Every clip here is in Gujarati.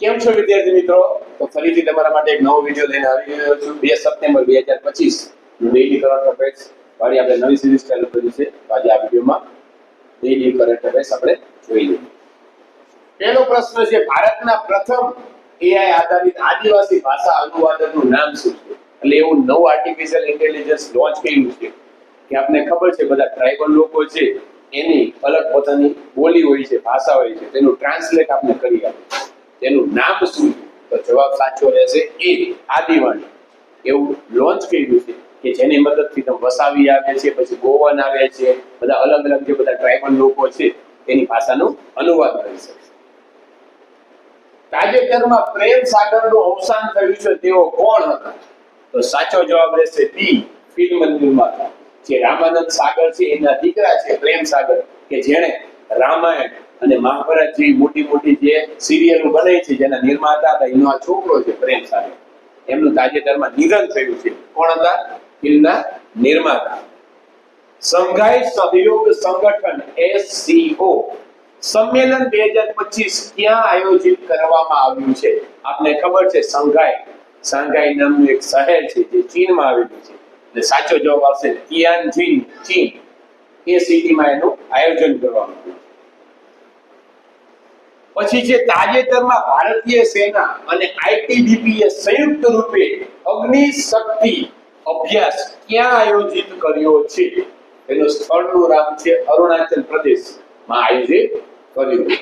કેમ છો વિદ્યાર્થી મિત્રો? તો ફરીથી તમારા માટે એક નવો વીડિયો લઈને આવી ગયો છું. બે સપ્ટેમ્બર બે હજાર પચીસ ડેઇલી કરંટ અફેર્સ વાળી આપણે નવી સિરીઝ ચાલુ કરી છે. આજે આ વિડીયોમાં ડેઇલી કરંટ અફેર્સ આપણે જોઈ લઈએ. પહેલો પ્રશ્ન છે, ભારતના પ્રથમ એઆઈ આધારિત આદિવાસી ભાષા અનુવાદકનું નામ શું છે? એટલે એવું નવું આર્ટિફિશિયલ ઇન્ટેલિજન્સ લોન્ચ કર્યું છે. કે આપને ખબર છે, બધા ટ્રાઇબલ લોકો છે, એની અલગ પોતાની બોલી હોય છે, ભાષા હોય છે, તેનું ટ્રાન્સલેટ આપણે કરી આપે તેનું નામ શું તો જવાબ સાચો રહેશે એ આદિવાણી. એવું લોન્ચ કર્યું છે કે જેની મદદથી તમે વસાવી આવે છે, પછી ગોવન આવે છે, બધા અલગ અલગ જે બધા ટ્રાઇબલ લોકો છે, એની ભાષાનો અનુવાદ કરી શકશે તાજેતરમાં પ્રેમ સાગરનું અવસાન થયું છે, તેઓ કોણ હતા? તો સાચો જવાબ રહેશે બી ફિલ્મ નિર્માતા જે રામાનંદ સાગર છે, એના દીકરા છે પ્રેમ સાગર, કે જેણે રામાયણ અને મહાભારત મોટી મોટી જે સિરિયલો બને છે, જેના નિર્માતા હતા, એનો આ છોકરો છે, પ્રેમ સાગર. એમનું તાજેતરમાં નિધન થયું છે. કોણ હતા? ફિલ્મના નિર્માતા. સંઘાઈ સહયોગ સંગઠન, એસસીઓ. સંમેલન બે હજાર પચીસ ક્યાં આયોજિત કરવામાં આવ્યું છે? આપને ખબર છે, સંઘાઈ. સાંઘાઈ નામનું એક શહેર છે, જે ચીનમાં આવેલું છે. એટલે સાચો જવાબ આવશે, તિયાનજિન, ચીન. એ સિટીમાં એનું આયોજન કરવામાં આવ્યું પછી છે તાજેતરમાં ભારતીય સેના અને આઈટીબીપી સંયુક્ત રૂપે અગ્નિ શક્તિ અભ્યાસ ક્યાં આયોજિત કર્યો છે? એનું સ્થળનું નામ છે અરુણાચલ પ્રદેશમાં આયોજિત કર્યું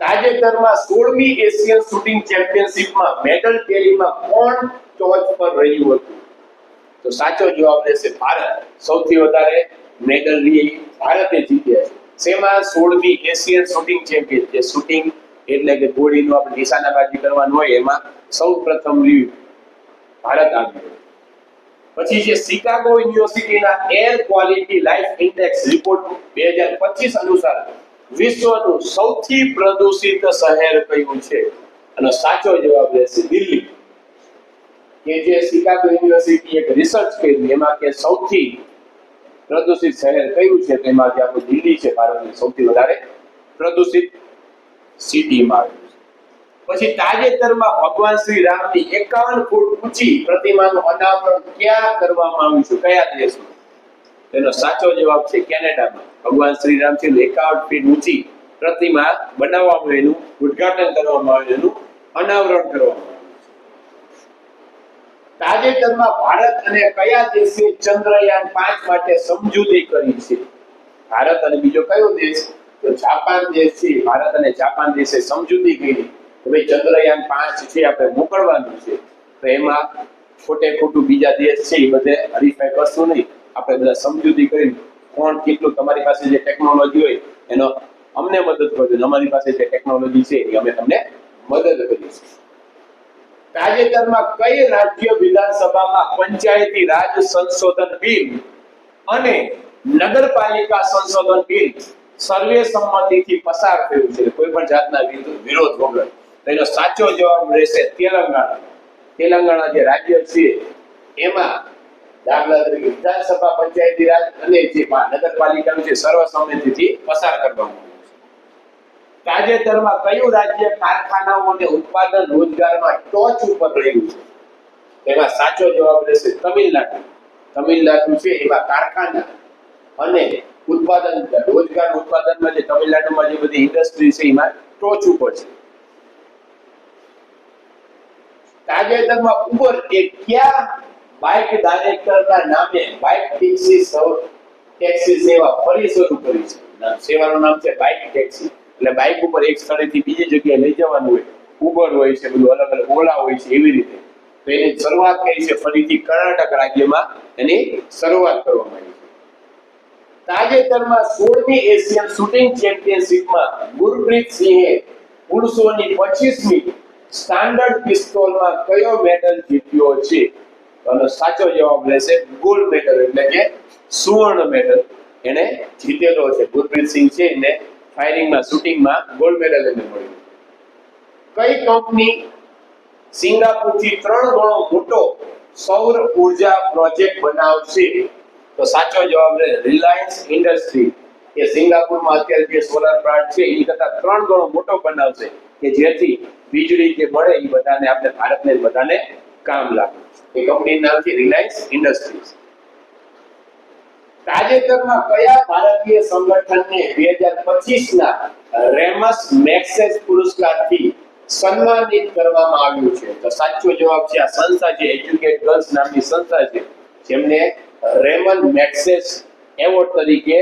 તાજેતરમાં 16મી એશિયન શૂટિંગ ચેમ્પિયનશિપમાં મેડલ ટેલીમાં કોણ ટોચ પર રહ્યું હતું? તો સાચો જવાબ રહેશે ભારત. સૌથી વધારે મેડલ ભારતે જીત્યા છે. શેમાં 16મી એશિયન શૂટિંગ ચેમ્પિયન જે શૂટિંગ એટલે કે ગોળીનું આપણે નિશાનાબાજી કરવાનું હોય એમાં સૌ પ્રથમ રહ્યું ભારત આવ્યું પછી છે શિકાગો યુનિવર્સિટીના air quality life index report 2025 અનુસાર વિશ્વનું સૌથી પ્રદૂષિત શહેર કયું છે? અને સાચો જવાબ રહેશે દિલ્હી. કે જે શિકાગો યુનિવર્સિટી એક રિસર્ચ કરી એમાં કે સૌથી પ્રદૂષિત શહેર કયું છે? તેમાં જે આપણું દિલ્હી છે ભારતની સૌથી વધારે પ્રદૂષિત સિટીમાં. આવ્યું છે પછી તાજેતરમાં ભગવાન શ્રી રામની 51 ફૂટ ઊંચી પ્રતિમાનું અનાવરણ ક્યાં કરવામાં આવ્યું છે? કયા દેશમાં? તેનો સાચો જવાબ છે કેનેડામાં. ભગવાન શ્રી રામચંદ્ર 51 ફીટ ઊંચી પ્રતિમા બનાવવામાં એનું ઉદ્ઘાટન કરવામાં આવ્યું એનું અનાવરણ કરવામાં તાજેતરમાં ભારત અને કયા દેશે ચંદ્રયાન પાંચ માટે સમજૂતી કરી છે? ભારત અને બીજો કયો દેશ? તો જાપાન દેશ છે. ભારત અને જાપાન દેશે સમજૂતી કરી. કે ભાઈ ચંદ્રયાન પાંચ છે આપણે મોકલવાનું છે. તો એમાં ખોટે ખોટું બીજા દેશ છે એ બધે હરીફાઈ કરશું નહીં. આપણે બધા સમજૂતી કરીને કોણ કેટલું તમારી પાસે જે ટેકનોલોજી હોય એનો અમને મદદ કરજો. અમારી પાસે જે ટેકનોલોજી છે એ અમે તમને મદદ કરીશું. તાજેતરમાં કઈ રાજ્ય વિધાનસભામાં પંચાયતી રાજ સંશોધન બિલ અને નગરપાલિકા સંશોધન બિલ સર્વે સંમતિથી પસાર થયું છે? કોઈ પણ જાતના વિરોધ વગર. એનો સાચો જવાબ રહેશે તેલંગાણા. તેલંગાણા જે રાજ્ય છે, એમાં દાખલા તરીકે વિધાનસભા પંચાયતી રાજ અને જે નગરપાલિકાનું છે સર્વસંમતિથી પસાર કરવામાં તાજેતરમાં કયું રાજ્ય કારખાનાઓ ઉત્પાદન રોજગારમાં ટોચ ઉપર રહ્યું છે? તેમાં સાચો જવાબ રહેશે તમિલનાડુ. તમિલનાડુ છે એમાં કારખાના અને ઉત્પાદન, રોજગાર ઉત્પાદનમાં જે તમિલનાડુમાં જે બધી ઇન્ડસ્ટ્રી છે એમાં ટોચ ઉપર છે. તાજેતરમાં ઉબર એ કયા બાઇક ડાયરેક્ટરના નામે બાઇક ટેક્સી ટેક્સી સેવા ફરી શરૂ કરી છે. સેવાનું નામ છે બાઇક ટેક્સી એટલે બાઇક ઉપર એક સ્થળેથી બીજી જગ્યાએ લઈ જવાનું હોય ઉબર હોય છે, બધું અલગ અલગ ઓલા હોય છે, એવી રીતે. તો એની શરૂઆત થઈ છે? ફરીથી કર્ણાટક રાજ્યમાં એની શરૂઆત કરવામાં આવી તાજેતરમાં 16મી એશિયન શૂટિંગ ચેમ્પિયનશિપમાં ગુરપ્રીત સિંહે પુરુષોની 25મી સ્ટાન્ડર્ડ પિસ્તોલમાં કયો મેડલ જીત્યો છે? અને સાચો જવાબ રહેશે ગોલ્ડ મેડલ, એટલે કે સુવર્ણ મેડલ. એને જીતેલો છે. ગુરપ્રીત સિંહ છે એને ફાયરિંગમાં શૂટિંગમાં ગોલ્ડ મેડલ એને મળ્યું. કઈ કંપની સિંગાપુરથી ત્રણ ગણો મોટો સૌર ઊર્જા પ્રોજેક્ટ બનાવશે? તો સાચો જવાબ રહે રિલાયન્સ ઇન્ડસ્ટ્રી, કે સિંગાપુરમાં અત્યારે જે સોલાર પ્લાન્ટ છે એ કરતા ત્રણ ગણો મોટો બનાવશે, કે જેથી વીજળી જે મળે એ બધાને આપણે ભારતને બધાને કામ લાગે. એ કંપનીનું નામ છે રિલાયન્સ ઇન્ડસ્ટ્રીઝ. તાજેતરમાં કયા ભારતીય સંગઠનને બે હજાર પચીસ ના રેમસ મેક્સેસ પુરસ્કારથી સન્માનિત કરવામાં આવ્યું છે? તો સાચો જવાબ છે આ સંસ્થા છે એજ્યુકેટ ગર્લ્સ નામની સંસ્થા છે, જેમને રેમન મેક્સેસ એવોર્ડ તરીકે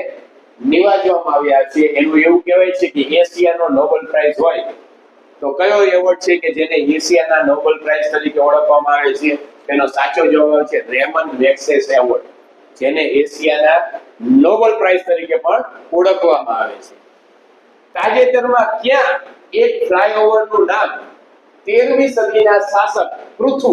નિવાજવામાં આવ્યા છે. એનું એવું કહેવાય છે કે એશિયાનો નોબેલ પ્રાઇઝ હોય. તો કયો એવોર્ડ છે કે જેને એશિયાના નોબેલ પ્રાઇઝ તરીકે ઓળખવામાં આવે છે? તેનો સાચો જવાબ છે રેમન મેક્સેસ એવોર્ડ. જેને એશિયાના નોબલ પ્રાઇઝ તરીકે પણ ઓળખવામાં આવે છે. તાજેતરમાં ક્યાં એક ફ્લાયઓવરનું નામ 13મી સદીના શાસક પૃથુ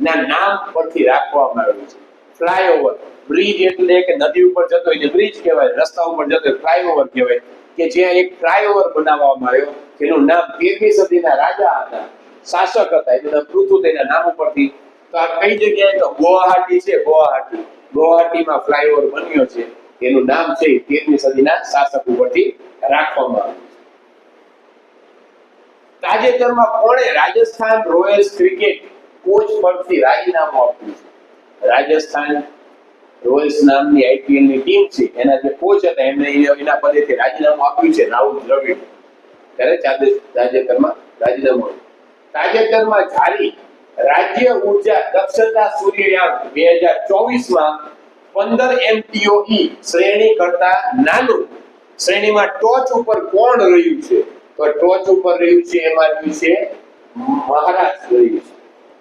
ના નામ પરથી રાખવામાં આવ્યું છે. ફ્લાયઓવર, બ્રિજ એટલે કે નદી ઉપર જતો હોય બ્રિજ કહેવાય, રસ્તા ઉપર જતો ફ્લાયઓવર કહેવાય, કે જ્યાં એક ફ્લાયઓવર બનાવવામાં આવ્યો, જેનું નામ 13મી સદીના રાજા હતા, શાસક હતા એનું નામ પૃથુ તેના નામ ઉપરથી તો આ કઈ જગ્યાએ તો ગુવાહાટી છે? ગુવાહાટી. ગુવાહાટીમાં ફ્લાયઓવર બન્યો છે. એનું નામ છે 13મી સદીના શાસક ઉપરથી રાખવામાં આવ્યું તાજેતરમાં કોણે રાજસ્થાન રોયલ્સ ક્રિકેટ કોચ પરથી રાજીનામું આપ્યું છે? રાજસ્થાન રોયલ્સ નામની આઈપીએલની ટીમ છે. એના જે કોચ હતા એમને એના પદેથી રાજીનામું આપ્યું છે, રાહુલ દ્રવિડ. ત્યારે તાજેતરમાં રાજીનામું તાજેતરમાં જારી રાજ્ય ઊર્જા દક્ષતા સૂર્યયાન બે હજાર ચોવીસમાં પંદર એમટીઓઈ શ્રેણી કરતા નાનું શ્રેણીમાં ટોચ ઉપર કોણ રહ્યું છે? તો ટોચ ઉપર રહ્યું છે એમાં રહ્યું છે મહારાષ્ટ્ર રહ્યું છે.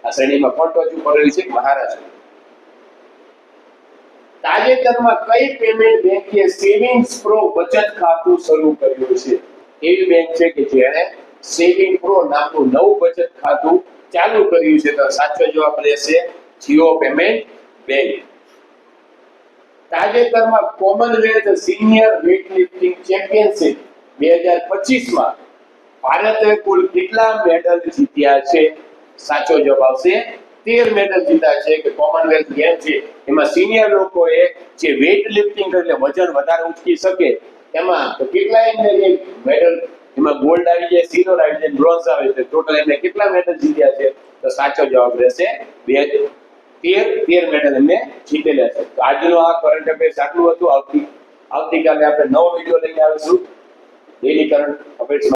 આ શ્રેણીમાં કોણ ટોચ ઉપર રહ્યું છે? મહારાષ્ટ્ર તાજેતરમાં કઈ પેમેન્ટ બેંકે સેવિંગ્સ પ્રો બચત ખાતું શરૂ કર્યું છે? એવી બેંક છે કે જેણે સેવિંગ પ્રો નામનું નવું બચત ખાતું ચાલુ કર્યું છે તો સાચો જવાબ રહેશે જીઓ પેમેન્ટ બેંક. તાજેતરમાં કોમનવેલ્થ સિનિયર વેઇટલિફ્ટિંગ ચેમ્પિયનશિપ બે હજાર પચીસમાં ભારતે કુલ કેટલા મેડલ જીત્યા છે? સાચો જવાબ આવશે, તેર મેડલ જીત્યા છે કે કોમનવેલ્થ ગેમ છે. એમાં સિનિયર લોકોએ જે વેઇટ લિફ્ટિંગ એટલે વજન વધારે ઉચકી શકે, એમાં તો કેટલા મેડલ એમાં ગોલ્ડ આવી જાય સિલ્વર આવી જાય બ્રોન્ઝ આવે છે. ટોટલ એમને કેટલા મેડલ જીત્યા છે? તો સાચો જવાબ રહેશે બે, તેર તેર મેડલ એમને જીતેલા છે. તો આજનો આ કરંટ અફેર્સ આટલું હતું. આવતી, આવતીકાલે આપણે નવો વીડિયો લઈને આવીશું. Daily current affairs